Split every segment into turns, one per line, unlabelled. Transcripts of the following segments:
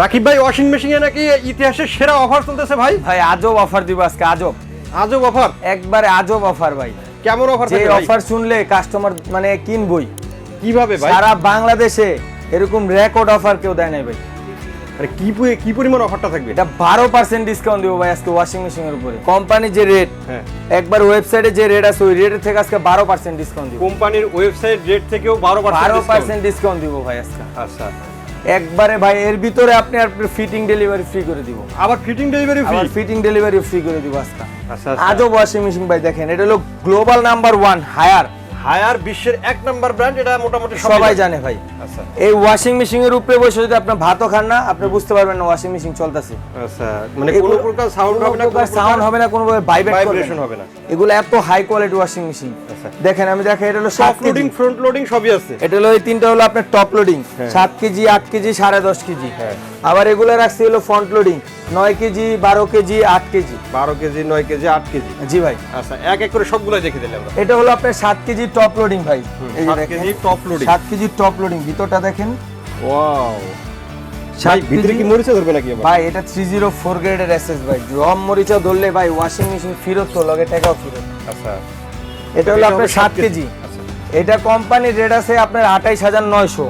রাকিব ভাই ওয়াশিং মেশিনে নাকি ইতিহাসের সেরা অফার চলতেছে ভাই?
ভাই আজব অফার দিব আজকে আজব।
আজব অফার
একবারে আজব অফার ভাই।
কেমন অফার
যে অফার শুনলে কাস্টমার মানে কিনবই।
কীভাবে ভাই?
সারা বাংলাদেশে এরকম রেকর্ড অফার কেউ দেয় নাই ভাই।
মানে কি কি পরিমাণ অফারটা থাকবে?
এটা বারো পার্সেন্ট ডিসকাউন্ট দিব ভাই আজকে ওয়াশিং মেশিনের উপরে। কোম্পানির যে রেট
হ্যাঁ।
একবার ওয়েবসাইটে যে রেট আছে ওই রেটের থেকে আজকে বারো পার্সেন্ট ডিসকাউন্ট দিব।
কোম্পানির ওয়েবসাইট রেট থেকেও বারো
বারো
পার্সেন্ট
ডিসকাউন্ট দিব ভাই আজকে।
আচ্ছা।
একবারে ভাই এর ভিতরে আপনি আর ফিটিং ডেলিভারি ফ্রি করে দিব।
আবার ফিটিং ডেলিভারি ফ্রি
আবার ফিটিং ডেলিভারি ফ্রি করে দিব আজকে।
আচ্ছা আচ্ছা।
ওয়াশিং মেশিন ভাই দেখেন এটা হলো global number one Haier
Haier বিশ্বের এক নাম্বার ব্র্যান্ড এটা মোটামুটি
সবাই জানে। ভাই।
আচ্ছা।
এই ওয়াশিং মেশিন এর উপরে বসে যদি আপনি ভাতও খান না আপনি বুঝতে পারবেন না ওয়াশিং মেশিন চলতেছে।
আচ্ছা মানে কোনো প্রকার সাউন্ড হবে না কোনো
সাউন্ড হবে না কোনো
ভাইব্রেশন হবে না।
এগুলো এত হাই কোয়ালিটি ওয়াশিং মেশিন। দেখেন আমি দেখেন এটা হলো সাত
লোডিং ফ্রন্ট লোডিং সবই আছে।
এটা হলো এই তিনটা হলো আপনার টপ লোডিং
হ্যাঁ।
সাত কেজি আট কেজি সাড়ে দশ কেজি।
হ্যাঁ।
আবার এগুলো রাখছি হলো ফ্রন্ট লোডিং নয় কেজি বারো কেজি আট কেজি।
বারো কেজি নয় কেজি আট কেজি।
জি ভাই।
আচ্ছা এক এক করে সবগুলো দেখে দিলে আমরা
এটা হলো আপনার সাত কেজি টপ লোডিং ভাই। এই যে দেখেন
কেজি টপ লোডিং
সাত কেজি টপ লোডিং ভিতরটা দেখেন।
ওয়াও। ভাই ভিতরে কি মরিচা ধরবে নাকি
ভাই এটা থ্রি জিরো ফোর গ্রেডের এসএস ভাই। রম মরিচা ধরলে ভাই ওয়াশিং মেশিন ফেরত তো লগে টাকাও ফেরত।
আচ্ছা।
এটা হলো আপনার সাত কেজি।
আচ্ছা।
এটা কোম্পানির রেট আছে আপনার আঠাইশ হাজার নয়শো।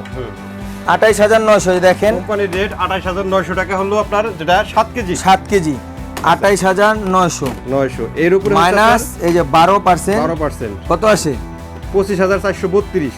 আঠাইশ হাজার নয়শো দেখেন।
কোম্পানির রেট আঠাশ হাজার নয়শো টাকা হলো আপনার যেটা সাত কেজি।
সাত কেজি। আঠাইশ হাজার নয়শো।
নয়শো। এর উপরে
মাইনাস এই যে বারো পার্সেন্ট।
বারো পার্সেন্ট।
কত আসে?
পঁচিশ হাজার চারশো বত্রিশ।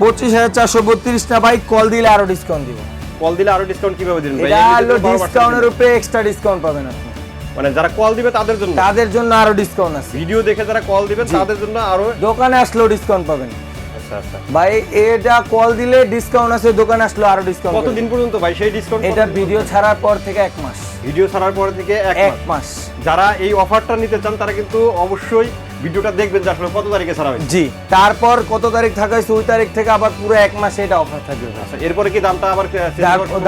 পঁচিশ হাজার চারশো বত্রিশটা ভাই কল দিলে আরও ডিসকাউন্ট দিব।
কল দিলে আরও ডিসকাউন্ট কীভাবে দিবেন
এটা হলো ডিসকাউন্টের উপরে এক্সট্রা ডিসকাউন্ট পাবেন আপনি।
মানে যারা কল দিবে তাদের জন্য।
তাদের জন্য আরও ডিসকাউন্ট আছে।
ভিডিও দেখে যারা কল দিবেন তাদের জন্য আরও
দোকানে আসলেও ডিসকাউন্ট পাবেন।
আচ্ছা আচ্ছা।
ভাই এটা কল দিলে ডিসকাউন্ট আছে দোকানে আসলো আরও ডিসকাউন্ট
কতদিন পর্যন্ত ভাই? সেই ডিসকাউন্ট
এটা ভিডিও ছাড়ার পর থেকে এক মাস।
ভিডিও ছাড়ার পর থেকে এক। মাস। যারা এই অফারটা নিতে চান তারা কিন্তু অবশ্যই ভিডিওটা দেখবেন যে আসলে কত তারিখে ছাড়া হয়েছে।
জি তারপর কত তারিখ থাকা হয়েছে ওই তারিখ থেকে আবার পুরো এক মাসে এটা অফার থাকবে
আচ্ছা এরপরে কি দামটা আবার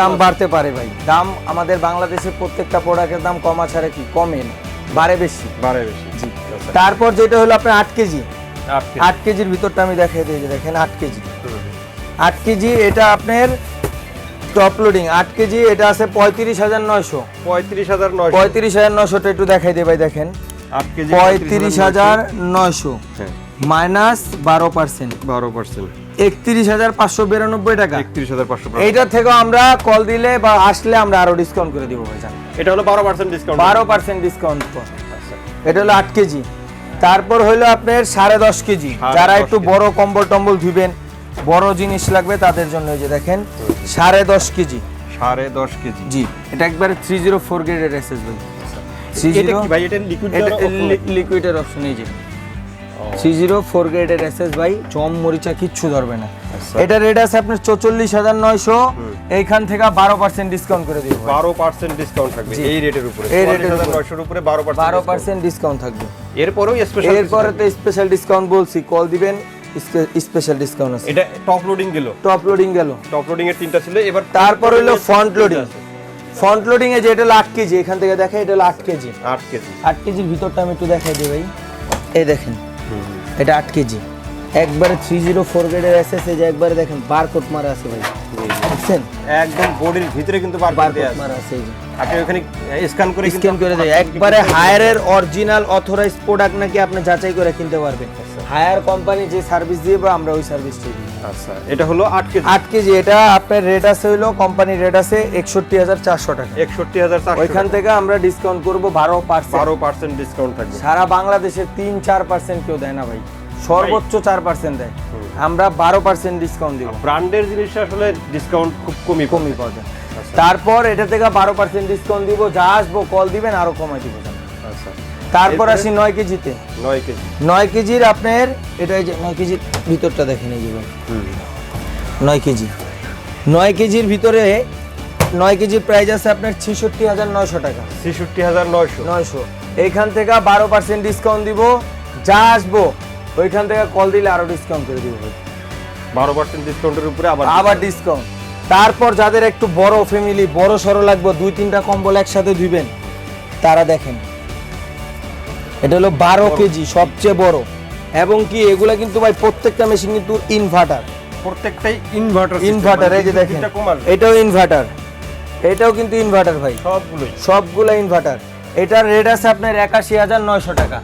দাম বাড়তে পারে ভাই। দাম আমাদের বাংলাদেশের প্রত্যেকটা প্রোডাক্টের দাম কমা ছাড়া কি কমে না, বাড়ে বেশি।
বাড়ে বেশি। জি
তারপর যেটা হলো আপনার আট কেজি।
আট
কেজির ভিতরটা আমি দেখাই দিই দেখেন আট কেজি। আট কেজি এটা আপনার টপ লোডিং আট কেজি এটা আছে পঁয়ত্রিশ হাজার নয়শো।
পঁয়ত্রিশ হাজার নয়শো।
পঁয়ত্রিশ হাজার নয়শোটা একটু দেখাই দিই ভাই দেখেন। পঁয়ত্রিশ হাজার নয়শো।
হ্যাঁ।
মাইনাস বারো পার্সেন্ট।
বারো পার্সেন্ট।
একত্রিশ হাজার পাঁচশো বিরানব্বই টাকা।
একত্রিশ হাজার পাঁচশো
এইটার থেকেও আমরা কল দিলে বা আসলে আমরা আরও ডিসকাউন্ট করে দিব ভাই জান
এটা হলো বারো পার্সেন্ট ডিসকাউন্ট
বারো পার্সেন্ট ডিসকাউন্ট
আচ্ছা।
এটা হলো আট কেজি। তারপর হলো আপনার সাড়ে দশ কেজি। যারা একটু বড় কম্বল টম্বল ধুবেন বড় জিনিস লাগবে তাদের জন্য এই যে দেখেন সাড়ে দশ কেজি।
সাড়ে দশ কেজি।
জি এটা একবারে থ্রি জিরো ফোর গ্রেডের এসএস
এটা কি ভাই? এটা লিকুইড
লিকুইডের অপশন এই যে। থ্রি জিরো ফোর গ্রেডের এসএস ভাই চম মরিচা কিচ্ছু ধরবে না।
আচ্ছা।
এটা রেট আছে আপনার চৌচল্লিশ হাজার নয়শো। এইখান থেকে বারো পার্সেন্ট ডিসকাউন্ট করে দিব
বারো পার্সেন্ট ডিসকাউন্ট থাকবে এই রেটের উপরে।
এই
রেটের নয়শোর উপরে বারো
বারো পার্সেন্ট ডিসকাউন্ট থাকবে।
এরপরেও স্পেশাল
এরপরে তো স্পেশাল ডিসকাউন্ট বলছি কল দিবেন স্পেশাল ডিসকাউন্ট আছে।
এটা টপ লোডিং দিল
টপ লোডিং গেল।
টপ লোডিং এর তিনটা ছিল এবার
তারপর হলো ফ্রন্ট লোডিং ফ্রন্ট লোডিং এ যে এটা আট কেজি এখান থেকে দেখে এটা আট কেজি।
আট কেজি।
আট কেজির ভিতরটা আমি একটু দেখাই দিই ভাই। এই দেখেন এটা আট কেজি। একবারে থ্রি জিরো ফোর গ্রেডের এসএস এই যে একবারে দেখেন বারকোড মারা আছে ভাই। দেখছেন?
একদম বডির ভিতরে কিন্তু বার করে দেয়া
বারকোড
আছে।
মারা আছে এই যে।
আপনি ওখানে স্ক্যান করে
স্ক্যান করে দেয়। একবারে হায়ারের অরিজিনাল অথরাইজ প্রোডাক্ট নাকি আপনি যাচাই করে কিনতে পারবেন। হায়ার কোম্পানি যে সার্ভিস দিয়ে বা আমরা ওই সার্ভিসটাই দিই।
আচ্ছা এটা হলো আট কেজি।
আট কেজি এটা আপনার রেট আছে হইল কোম্পানির রেট আছে একষট্টি হাজার চারশো টাকা।
একষট্টি হাজার
ওইখান থেকে আমরা ডিসকাউন্ট করব বারো পার্সেন্ট
বারো পার্সেন্ট ডিসকাউন্ট থাকবে।
সারা বাংলাদেশে তিন চার পার্সেন্ট কেউ দেয় না ভাই। সর্বোচ্চ চার পার্সেন্ট দেয়। আমরা বারো পার্সেন্ট ডিসকাউন্ট দিব।
ব্র্যান্ডের জিনিসটা আসলে ডিসকাউন্ট খুব কমই কমই
পাওয়া যায়। তারপর এটা থেকে বারো পার্সেন্ট ডিসকাউন্ট দিব যা আসব কল দিবেন আরও কমাই দিব।
আচ্ছা।
তারপর আসি নয় কেজিতে।
নয় কেজি।
নয় কেজির আপনার এটা এই যে নয় কেজির ভিতরটা দেখেন এই যে নয় কেজি। নয় কেজির ভিতরে নয় কেজির প্রাইস আছে আপনার ছেষট্টি হাজার নয়শো টাকা।
ছেষট্টি হাজার নয়শো।
নয়শো। এইখান থেকে বারো পার্সেন্ট ডিসকাউন্ট দিব। যা আসব ওইখান থেকে কল দিলে আরও ডিসকাউন্ট করে দিব
বারো পার্সেন্ট ডিসকাউন্টের উপরে আবার
আবার ডিসকাউন্ট তারপর যাদের একটু বড় ফ্যামিলি বড় সড়ো লাগবে দুই তিনটা কম্বল একসাথে ধুইবেন তারা দেখেন। এটা হলো বারো কেজি সবচেয়ে বড়। এবং কি এগুলা কিন্তু ভাই প্রত্যেকটা মেশিন কিন্তু ইনভার্টার
প্রত্যেকটাই ইনভার্টার
ইনভার্টার এই যে দেখেন এটাও ইনভার্টার এটাও কিন্তু ইনভার্টার ভাই।
সবগুলোই।
সবগুলো ইনভার্টার এটার রেট আছে আপনার একাশি হাজার নয়শো টাকা।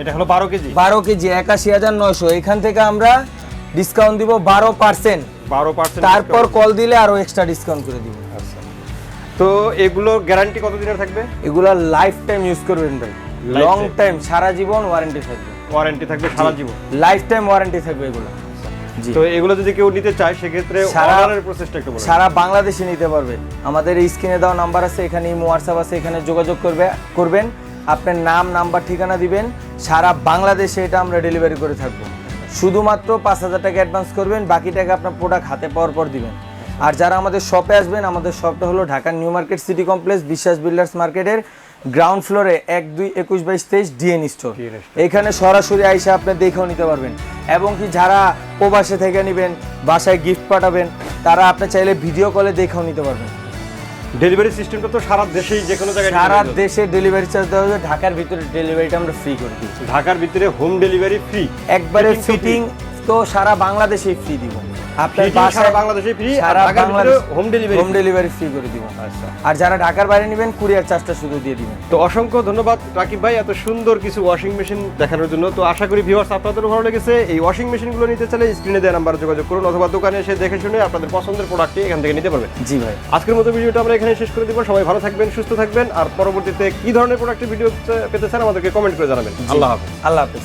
এটা হলো বারো কেজি।
বারো কেজি একাশি হাজার নয়শো। এখান থেকে আমরা ডিসকাউন্ট দিব বারো পার্সেন্ট
বারো পার্সেন্ট
তারপর কল দিলে আরও এক্সট্রা ডিসকাউন্ট করে দিব।
তো এগুলো গ্যারান্টি কত দিনের থাকবে?
এগুলা লাইফ টাইম ইউজ করবেন ভাই। লং টাইম সারা জীবন ওয়ারেন্টি থাকবে।
ওয়ারেন্টি থাকবে সারা জীবন?
লাইফ টাইম ওয়ারেন্টি থাকবে এগুলো। জি।
তো এগুলো যদি কেউ নিতে চায় সেক্ষেত্রে অর্ডারের প্রসেসটা একটু বলুন।
সারা বাংলাদেশে নিতে পারবে। আমাদের স্ক্রিনে দেওয়া নাম্বার আছে এখানে হোয়াটসঅ্যাপ আছে এখানে যোগাযোগ করবে করবেন। আপনার নাম নাম্বার ঠিকানা দিবেন। সারা বাংলাদেশে এটা আমরা ডেলিভারি করে থাকব। শুধুমাত্র পাঁচ হাজার টাকা অ্যাডভান্স করবেন বাকি টাকা আপনার প্রোডাক্ট হাতে পাওয়ার পর দিবেন। আর যারা আমাদের শপে আসবেন আমাদের শপটা হলো ঢাকার New Market City Complex Biswas Builders মার্কেটের গ্রাউন্ড ফ্লোরে এক দুই একুশ বাইশ তেইশ ডিএন স্টোর এখানে সরাসরি আইসে আপনি দেখেও নিতে পারবেন। এবং কি যারা প্রবাসে থেকে নেবেন বাসায় গিফট পাঠাবেন তারা আপনি চাইলে ভিডিও কলে দেখেও নিতে পারবেন।
ডেলিভারি সিস্টেমটা তো সারা দেশেই যে কোনো জায়গায়
সারা দেশে ডেলিভারি চার্জ দেওয়া হবে ঢাকার ভিতরে ডেলিভারিটা আমরা ফ্রি করে দিই
ঢাকার ভিতরে হোম ডেলিভারি ফ্রি
একবারে ফিটিং তো সারা বাংলাদেশেই ফ্রি দিব। আপনার
সারা বাংলাদেশে ফ্রি আর
Bangladesh
home delivery
home delivery free করে দিব।
আচ্ছা।
আর যারা ঢাকার বাইরে নেবেন কুরিয়ার চার্জটা শুধু দিয়ে দিবেন।
তো অসংখ্য ধন্যবাদ রাকিব ভাই এত সুন্দর কিছু ওয়াশিং মেশিন দেখানোর জন্য। তো আশা করি ভিউয়ার্স আপনাদের ভালো লেগেছে। এই ওয়াশিং মেশিনগুলো নিতে চাইলে স্ক্রিনে দেওয়া নাম্বারে যোগাযোগ করুন অথবা দোকানে এসে দেখে শুনে আপনাদের পছন্দের প্রোডাক্টটি এখান থেকে নিতে পারবেন।
জি ভাই।
আজকের মতো ভিডিওটা আমরা এখানে শেষ করে দিব। সবাই ভালো থাকবেন সুস্থ থাকবেন আর পরবর্তীতে কি ধরনের প্রোডাক্টের ভিডিও পেতে চান আমাদেরকে কমেন্ট করে জানাবেন। আল্লাহ হাফেজ।
আল্লাহ হাফেজ।